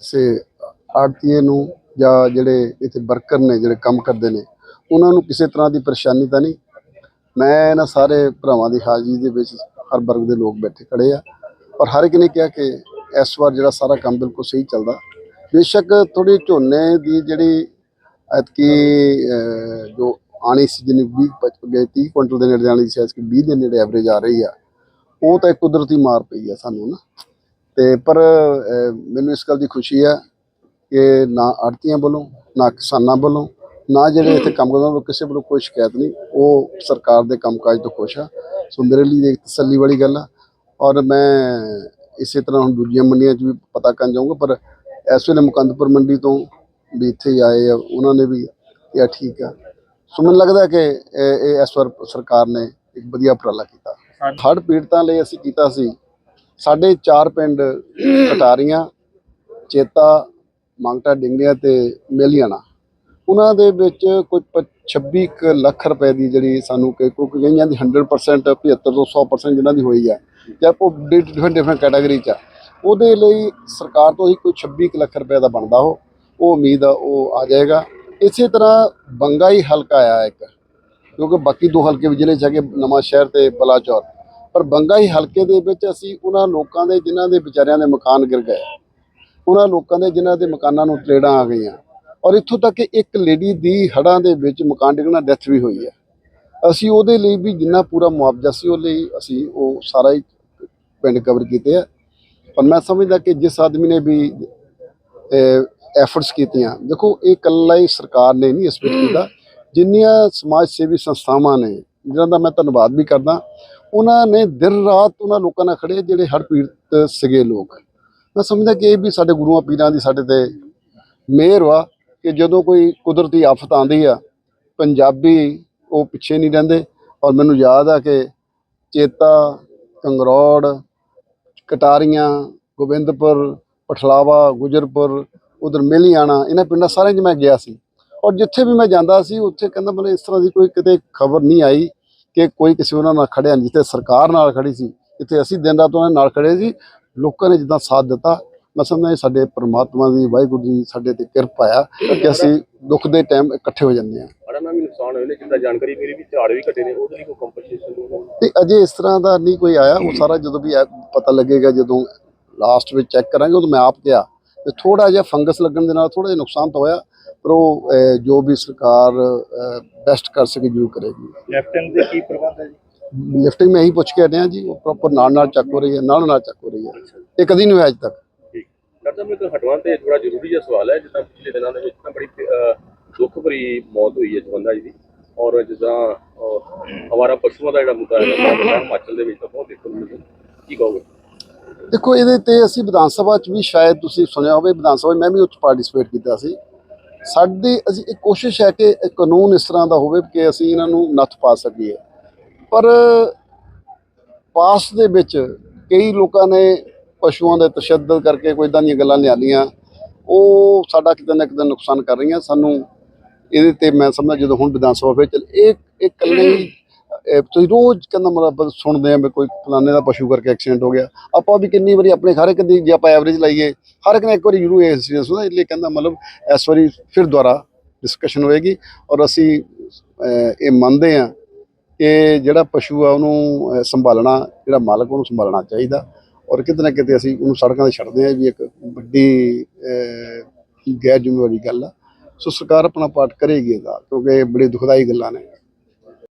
ਸੇ ਆੜਤੀਏ ਨੂੰ ਜਾਂ ਜਿਹੜੇ ਇੱਥੇ ਵਰਕਰ ਨੇ, ਜਿਹੜੇ ਕੰਮ ਕਰਦੇ ਨੇ, ਉਹਨਾਂ ਨੂੰ ਕਿਸੇ ਤਰ੍ਹਾਂ ਦੀ ਪਰੇਸ਼ਾਨੀ ਤਾਂ ਨਹੀਂ। ਮੈਂ ਇਹਨਾਂ ਸਾਰੇ ਭਰਾਵਾਂ ਦੀ ਹਾਜ਼ਰੀ ਦੇ ਵਿੱਚ ਹਰ ਵਰਗ ਦੇ ਲੋਕ ਬੈਠੇ ਖੜੇ ਆ ਔਰ ਹਰ ਇੱਕ ਨੇ ਕਿਹਾ ਕਿ ਇਸ ਵਾਰ ਜਿਹੜਾ ਸਾਰਾ ਕੰਮ ਬਿਲਕੁਲ ਸਹੀ ਚੱਲਦਾ। ਬੇਸ਼ੱਕ ਥੋੜੀ ਝੋਨੇ ਦੀ ਜਿਹੜੀ ਐਤਕੀ ਜੋ ਆਣੀ ਸੀ ਜਿੰਨੀ 20 ਪਚ 30 ਕੁਇੰਟਲ ਦੇ ਨੇੜੇ ਆਣੀ ਸੀ, ਐਤਕੀ 20 ਦੇ ਨੇੜੇ ਐਵਰੇਜ ਆ ਰਹੀ ਆ, ਉਹ ਤਾਂ ਕੁਦਰਤੀ ਮਾਰ ਪਈ ਆ ਸਾਨੂੰ ਨਾ। ਤੇ ਪਰ ਮੈਨੂੰ ਇਸ ਗੱਲ ਦੀ ਖੁਸ਼ੀ ਆ ਕਿ ਨਾ ਆੜਤੀਆਂ ਵੱਲੋਂ ਨਾ ਕਿਸਾਨਾਂ ਵੱਲੋਂ ਨਾ ਜਿਹੜੇ ਇੱਥੇ ਕੰਮ ਕਰਦੇ ਉਹਨਾਂ ਕਿਸੇ ਵੱਲੋਂ ਕੋਈ ਸ਼ਿਕਾਇਤ ਨਹੀਂ। ਉਹ ਸਰਕਾਰ ਦੇ ਕੰਮਕਾਜ ਤੋਂ ਖੁਸ਼ ਆ। ਸੋ ਮੇਰੇ ਲਈ ਇਹ ਇੱਕ ਤਸੱਲੀ ਵਾਲੀ ਗੱਲ ਆ। ਔਰ ਮੈਂ ਇਸੇ ਤਰ੍ਹਾਂ ਹੁਣ ਦੂਜੀਆਂ ਮੰਡੀਆਂ 'ਚ ਵੀ ਪਤਾ ਕਰਨ ਜਾਊਂਗਾ ਪਰ ਇਸ ਵੇਲੇ ਮੁਕੰਦਪੁਰ ਮੰਡੀ ਤੋਂ ਵੀ ਇੱਥੇ ਹੀ ਆਏ ਆ ਉਹਨਾਂ ਨੇ ਵੀ ਕਿਹਾ ਠੀਕ ਆ। ਸੋ ਮੈਨੂੰ ਲੱਗਦਾ ਕਿ ਇਹ ਇਹ ਇਸ ਵਾਰ ਸਰਕਾਰ ਨੇ ਇੱਕ ਵਧੀਆ ਉਪਰਾਲਾ ਕੀਤਾ। ਹੜ੍ਹ ਪੀੜਤਾਂ ਲਈ ਅਸੀਂ ਕੀਤਾ ਸੀ। ਸਾਡੇ ਚਾਰ ਪਿੰਡ ਕਟਾਰੀਆਂ, ਚੇਤਾ, ਮੰਗਟਾ ਡਿੰਗਰੀਆਂ ਤੇ ਮੇਲੀਆਣਾ। ਉਹਨਾਂ ਦੇ ਵਿੱਚ ਕੋਈ ਪ- 26 ਕੁ ਲੱਖ ਰੁਪਏ ਦੀ ਜਿਹੜੀ ਸਾਨੂੰ ਕਿ ਕਿਉਂਕਿ ਕਈਆਂ ਦੀ 100% 75 ਤੋਂ 100% ਜਿਨ੍ਹਾਂ ਦੀ ਹੋਈ ਆ। ਜਾਂ ਉਹ ਡਿਫਰੈਂਟ ਡਿਫਰੈਂਟ ਕੈਟਾਗਰੀ ਚ ਆ। ਉਹਦੇ ਲਈ ਸਰਕਾਰ ਤੋਂ ਹੀ ਕੋਈ 26 ਕੁ ਲੱਖ ਰੁਪਏ ਦਾ ਬਣਦਾ ਉਹ। ਉਹ ਉਮੀਦ ਆ, ਉਹ ਆ ਜਾਏਗਾ। ਇਸੇ ਤਰ੍ਹਾਂ ਬੰਗਾ ਹੀ ਹਲਕਾ ਆ ਇੱਕ। ਕਿਉਂਕਿ ਬਾਕੀ ਦੋ ਹਲਕੇ ਵੀ ਜ਼ਿਲ੍ਹੇ ਚ ਹੈਗੇ ਨਵਾਂ ਸ਼ਹਿਰ ਤੇ ਬਲਾਚੌਰ। ਪਰ ਬੰਗਾ ਹੀ ਹਲਕੇ ਦੇ ਵਿੱਚ ਅਸੀਂ ਉਹਨਾਂ ਲੋਕਾਂ ਦੇ, ਜਿਨ੍ਹਾਂ ਦੇ ਵਿਚਾਰਿਆਂ ਦੇ ਮਕਾਨ ਗਿਰ ਗਏ। ਉਹਨਾਂ ਲੋਕਾਂ ਦੇ, ਜਿਨ੍ਹਾਂ ਦੇ ਮਕਾਨਾਂ ਨੂੰ ਤਲੇੜਾਂ ਆ ਗਈਆਂ। ਔਰ ਇੱਥੋਂ ਤੱਕ ਕਿ ਇੱਕ ਲੇਡੀ ਦੀ ਹੜ੍ਹਾਂ ਦੇ ਵਿੱਚ ਮਕਾਨ ਡਿੱਗਣਾ, ਡੈਥ ਵੀ ਹੋਈ ਹੈ। ਅਸੀਂ ਉਹਦੇ ਲਈ ਵੀ ਜਿੰਨਾ ਪੂਰਾ ਮੁਆਵਜ਼ਾ ਸੀ, ਉਹ ਲਈ ਅਸੀਂ ਉਹ ਸਾਰਾ ਹੀ ਪਿੰਡ ਕਵਰ ਕੀਤੇ ਆ। ਪਰ ਮੈਂ ਸਮਝਦਾ ਕਿ ਜਿਸ ਆਦਮੀ ਨੇ ਵੀ ਐਫਰਟਸ ਕੀਤੀਆਂ, ਦੇਖੋ ਇਹ ਇਕੱਲਾ ਹੀ ਸਰਕਾਰ ਨੇ ਨਹੀਂ, ਇਸ ਵਿੱਚ ਕੀਤਾ ਜਿੰਨੀਆਂ ਸਮਾਜ ਸੇਵੀ ਸੰਸਥਾਵਾਂ ਨੇ, ਜਿਨ੍ਹਾਂ ਦਾ ਮੈਂ ਧੰਨਵਾਦ ਵੀ ਕਰਦਾ ਉਹਨਾਂ ਨੇ ਦਿਨ ਰਾਤ ਉਹਨਾਂ ਲੋਕਾਂ ਨਾਲ ਖੜੇ ਜਿਹੜੇ ਹੜ੍ਹ ਪੀੜਤ ਸੀਗੇ ਲੋਕ। ਮੈਂ ਸਮਝਦਾ ਕਿ ਇਹ ਵੀ ਸਾਡੇ ਗੁਰੂਆਂ ਪੀਰਾਂ ਦੀ ਸਾਡੇ ਤੇ ਮਿਹਰ ਵਾ ਕਿ ਜਦੋਂ ਕੋਈ ਕੁਦਰਤੀ ਆਫਤ ਆਉਂਦੀ ਆ, ਪੰਜਾਬੀ ਉਹ ਪਿੱਛੇ ਨਹੀਂ ਰਹਿੰਦੇ। ਔਰ ਮੈਨੂੰ ਯਾਦ ਆ ਕਿ ਚੇਤਾ, ਕੰਗਰੌੜ, ਕਟਾਰੀਆਂ, ਗੋਬਿੰਦਪੁਰ, ਪਠਲਾਵਾ, ਗੁਜਰਪੁਰ, ਉਧਰ ਮੇਲੀਆਣਾ, ਇਹਨਾਂ ਪਿੰਡਾਂ ਸਾਰਿਆਂ 'ਚ ਮੈਂ ਗਿਆ ਸੀ। ਔਰ ਜਿੱਥੇ ਵੀ ਮੈਂ ਜਾਂਦਾ ਸੀ, ਉੱਥੇ ਕਹਿੰਦਾ ਮਤਲਬ ਇਸ ਤਰ੍ਹਾਂ ਦੀ ਕੋਈ ਕਿਤੇ ਖਬਰ ਨਹੀਂ ਆਈ। ਕਿ ਕੋਈ ਕਿਸੇ ਉਹਨਾਂ ਨਾਲ ਖੜਿਆ ਨਹੀਂ ਜਿੱਥੇ ਸਰਕਾਰ ਨਾਲ ਖੜੀ ਸੀ ਇੱਥੇ ਅਸੀਂ ਦਿਨ ਰਾਤ ਉਹਨਾਂ ਨਾਲ ਖੜੇ ਸੀ ਲੋਕਾਂ ਨੇ ਜਿੱਦਾਂ ਸਾਥ ਦਿੱਤਾ ਮੈਂ ਸਮਝਦਾ ਸਾਡੇ ਪ੍ਰਮਾਤਮਾ ਦੀ ਵਾਹਿਗੁਰੂ ਦੀ ਸਾਡੇ ਤੇ ਕਿਰਪਾ ਆ ਕਿ ਅਸੀਂ ਦੁੱਖ ਦੇ ਟਾਈਮ ਇਕੱਠੇ ਹੋ ਜਾਂਦੇ ਆ ਵੀ ਨੁਕਸਾਨ ਹੋਏ ਨੇ ਜਿੱਦਾਂ ਜਾਣਕਾਰੀ ਮੇਰੀ ਵੀ ਝਾੜ ਵੀ ਘਟੇ ਨੇ ਉਹਦੇ ਲਈ ਕੋਈ ਕੰਪਨਸੇਸ਼ਨ ਤੇ ਅਜੇ ਇਸ ਤਰ੍ਹਾਂ ਦਾ ਨਹੀਂ ਕੋਈ ਆਇਆ ਉਹ ਸਾਰਾ ਜਦੋਂ ਵੀ ਪਤਾ ਲੱਗੇਗਾ ਜਦੋਂ ਲਾਸਟ ਵਿੱਚ ਚੈੱਕ ਕਰਾਂਗੇ ਉਦੋਂ ਮੈਂ ਆਪ ਕਿਹਾ ਤੇ ਥੋੜਾ ਜਿਹਾ ਫੰਗਸ ਲੱਗਣ ਦੇ ਨਾਲ ਥੋੜਾ ਜਿਹਾ ਨੁਕਸਾਨ ਤਾਂ ਹੋਇਆ ਪਰ ਉਹ ਜੋ ਵੀ ਸਰਕਾਰ ਬੈਸਟ ਕਰ ਸਕੇ ਜ਼ਰੂਰ ਕਰੇਗੀ। ਲੈਫਟਨ ਦੇ ਕੀ ਪ੍ਰਬੰਧ ਹੈ ਜੀ? ਲਿਫਟਿੰਗ ਮੈਂ ਇਹੀ ਪੁੱਛ ਕੇ ਹਟਿਆ ਜੀ ਉਹ ਪ੍ਰੋਪਰ ਨਾਲ ਨਾਲ ਚੱਕ ਹੋ ਰਹੀ ਹੈ ਨਾਲ ਨਾਲ ਚੱਕ ਹੋ ਰਹੀ ਹੈ। ਇਹ ਕਦੀ ਨਹੀਂ ਹੋਇਆ ਅੱਜ ਤੱਕ। ਠੀਕ। ਡਾਕਟਰ ਸਾਹਿਬ ਮੈਨੂੰ ਹਟਵਾਉਣ ਤੇ ਥੋੜਾ ਜ਼ਰੂਰੀ ਜਿਹਾ ਸਵਾਲ ਹੈ ਜਿੱਦਾਂ ਪਿਛਲੇ ਦਿਨਾਂ ਦੇ ਵਿੱਚ ਨਾ ਬੜੀ ਅਹ, ਦੁੱਖ ਭਰੀ ਮੌਤ ਹੋਈ ਹੈ ਜਵੰਦਾ ਜੀ ਦੀ। ਔਰ ਜਿੱਦਾਂ ਅਹ, ਅਵਾਰਾ ਪਸ਼ੂਆਂ ਦਾ ਜਿਹੜਾ ਮੁੱਦਾ ਹੈ ਬਹੁਤ ਵੱਡਾ ਹਿਮਾਚਲ ਦੇ ਵਿੱਚ ਤਾਂ ਬਹੁਤ ਦੇਖਣ ਨੂੰ ਮਿਲਦਾ ਕੀ ਕਹੋਗੇ? ਦੇਖੋ ਇਹਦੇ ਤੇ ਅਸੀਂ ਵਿਧਾਨ ਸਭਾ 'ਚ ਵੀ ਸ਼ਾਇਦ ਤੁਸੀਂ ਸੁਣਿਆ ਹੋਵੇ ਵਿਧਾਨ ਸਭਾ ਮੈਂ ਵੀ ਉੱਚ ਪਾਰਟਿਸਿਪੇਟ ਕੀਤਾ ਸੀ। ਸਾਡੀ ਅਸੀਂ ਇਹ ਕੋਸ਼ਿਸ਼ ਹੈ ਕਿ ਇਹ ਕਾਨੂੰਨ ਇਸ ਤਰ੍ਹਾਂ ਦਾ ਹੋਵੇ ਕਿ ਅਸੀਂ ਇਹਨਾਂ ਨੂੰ ਨੱਥ ਪਾ ਸਕੀਏ। ਪਰ ਪਾਸ ਦੇ ਵਿੱਚ ਕਈ ਲੋਕਾਂ ਨੇ ਪਸ਼ੂਆਂ ਦੇ ਤਸ਼ੱਦਦ ਕਰਕੇ ਕੋਈ ਇਦਾਂ ਦੀਆਂ ਗੱਲਾਂ ਲਿਆਂਦੀਆਂ। ਉਹ ਸਾਡਾ ਕਿਤੇ ਨਾ ਕਿਤੇ ਨੁਕਸਾਨ ਕਰ ਰਹੀਆਂ। ਸਾਨੂੰ ਇਹਦੇ ਤੇ ਮੈਂ ਸਮਝਦਾ ਜਦੋਂ ਹੁਣ ਵਿਧਾਨ ਸਭਾ ਵਿੱਚ ਇਹ ਇਕੱਲੇ ਇਹ ਤੁਸੀਂ ਰੋਜ਼ ਕਹਿੰਦਾ ਮਤਲਬ ਸੁਣਦੇ ਆ ਵੀ ਕੋਈ ਫਲਾਣੇ ਦਾ ਪਸ਼ੂ ਕਰਕੇ ਐਕਸੀਡੈਂਟ ਹੋ ਗਿਆ। ਆਪਾਂ ਵੀ ਕਿੰਨੀ ਵਾਰੀ ਆਪਣੇ ਹਰ ਇੱਕ ਦੀ ਜੇ ਆਪਾਂ ਐਵਰੇਜ ਲਾਈਏ, ਹਰ ਇੱਕ ਨੇ ਇੱਕ ਵਾਰੀ ਜ਼ਰੂਰ ਇਹ ਇੰਸੀਡੈਂਸ ਹੁੰਦਾ ਇਸ ਲਈ ਕਹਿੰਦਾ ਮਤਲਬ ਇਸ ਵਾਰੀ ਫਿਰ ਦੁਬਾਰਾ ਡਿਸਕਸ਼ਨ ਹੋਏਗੀ ਔਰ ਅਸੀਂ ਇਹ ਮੰਨਦੇ ਆ ਕਿ ਜਿਹੜਾ ਪਸ਼ੂ ਆ ਉਹਨੂੰ ਸੰਭਾਲਣਾ, ਜਿਹੜਾ ਮਾਲਕ ਉਹਨੂੰ ਸੰਭਾਲਣਾ ਚਾਹੀਦਾ ਔਰ ਕਿਤੇ ਨਾ ਕਿਤੇ ਅਸੀਂ ਉਹਨੂੰ ਸੜਕਾਂ ਤੇ ਛੱਡਦੇ ਆ ਇਹ ਵੀ ਇੱਕ ਵੱਡੀ ਗੈਰ ਜ਼ਿੰਮੇਵਾਰੀ ਗੱਲ ਆ। ਸੋ ਸਰਕਾਰ ਆਪਣਾ ਪਾਠ ਕਰੇਗੀ ਇਹਦਾ ਕਿਉਂਕਿ ਇਹ ਬੜੀ ਦੁਖਦਾਈ ਗੱਲਾਂ ਨੇ।